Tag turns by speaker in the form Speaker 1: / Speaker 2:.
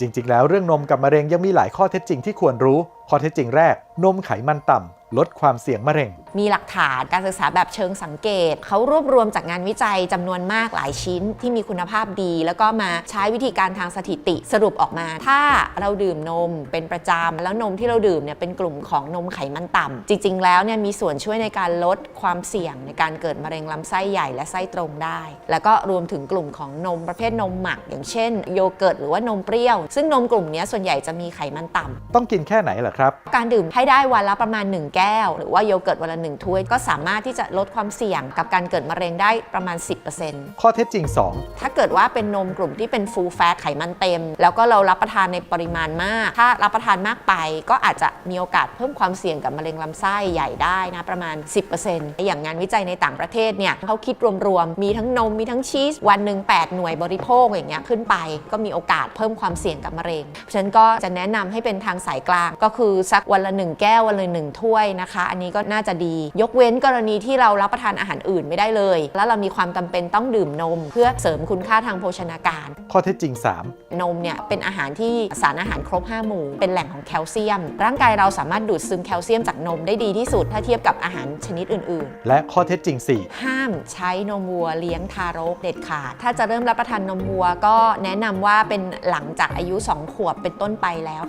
Speaker 1: จริงๆ แล้วเรื่องนมกับมะเร็งยังมีหลายข้อเท็จจริงที่ควรรู้ ข้อเท็จจริงแรก นมไขมันต่ำลดความเสี่ยงมะเร็ง
Speaker 2: มีหลักฐานการศึกษาแบบเชิงสังเกต เขารวบรวมจากงานวิจัยจำนวนมากหลายชิ้นที่มีคุณภาพดี แล้วก็มาใช้วิธีการทางสถิติสรุปออกมา ถ้าเราดื่มนมเป็นประจำแล้วนมที่เราดื่มเนี่ยเป็นกลุ่มของนมไขมันต่ำจริง ๆ แล้วเนี่ยมีส่วนช่วยในการลดความเสี่ยงในการเกิดมะเร็งลำไส้ใหญ่และไส้ตรงได้ แล้วก็รวมถึงกลุ่มของนมประเภทนมหมัก อย่างเช่น โยเกิร์ตหรือว่านมเปรี้ยว ซึ่งนมกลุ่มเนี้ยส่วนใหญ่จะมีไขมันต่ำ
Speaker 1: ต้องกินแค่ไหนล่ะครับ
Speaker 2: การดื่มให้ได้วันละประมาณ 1 แก้ว หรือว่าโยเกิร์ตวันละ1ถ้วย ก็สามารถที่จะลดความเสี่ยงกับการเกิดมะเร็งได้ประมาณ 10%
Speaker 1: ข้อเท็จจริง
Speaker 2: ถ้าเกิดว่าเป็นนมกลุ่มที่เป็น full fat ไขมันเต็ม แล้วก็เรารับประทานในปริมาณมาก ถ้ารับประทานมากไป ก็อาจจะมีโอกาสเพิ่มความเสี่ยงกับมะเร็งลำไส้ใหญ่ได้นะประมาณ 10%อย่างงานวิจัยในต่างประเทศเนี่ยเขาคิดรวมๆมีทั้งนมมีทั้งชีสวันหนึ่ง8 หน่วยบริโภคอย่างเงี้ยขึ้นไป ก็มีโอกาสเพิ่มความเสี่ยงกับมะเร็งฉะนันก็จะแนะนำให้เป็นทางสายกลางก็คือสักวันละ 1 แก้ววันละ1ถ้วยนะคะ อันนี้ก็น่าจะดียกเว้นกรณีที่เรารับประทานอาหารอื่นไม่ได้เลย แล้วเรามีความจำเป็นต้องดื่มนม เพื่อเสริมคุณค่าทางโภชนาการ
Speaker 1: 2ข้อเท็จจริง
Speaker 2: นมเนี่ยเป็นอาหารที่สารอาหารครบ 5 หมู่ เป็นแหล่งของแคลเซียม ร่างกายเราสามารถดูดซึมแคลเซียมจากนมได้ดีที่สุดถ้าเทียบกับอาหารชนิดอื่น
Speaker 1: 3และข้อเท็จจริง
Speaker 2: ๆห้ามใช้นมวัวเลี้ยงทารกเด็ดขาด ถ้าจะเริ่มรับประทานนมวัวก็แนะนำว่าเป็นหลังจากอายุ 2 ขวบเป็นต้นไปแล้ว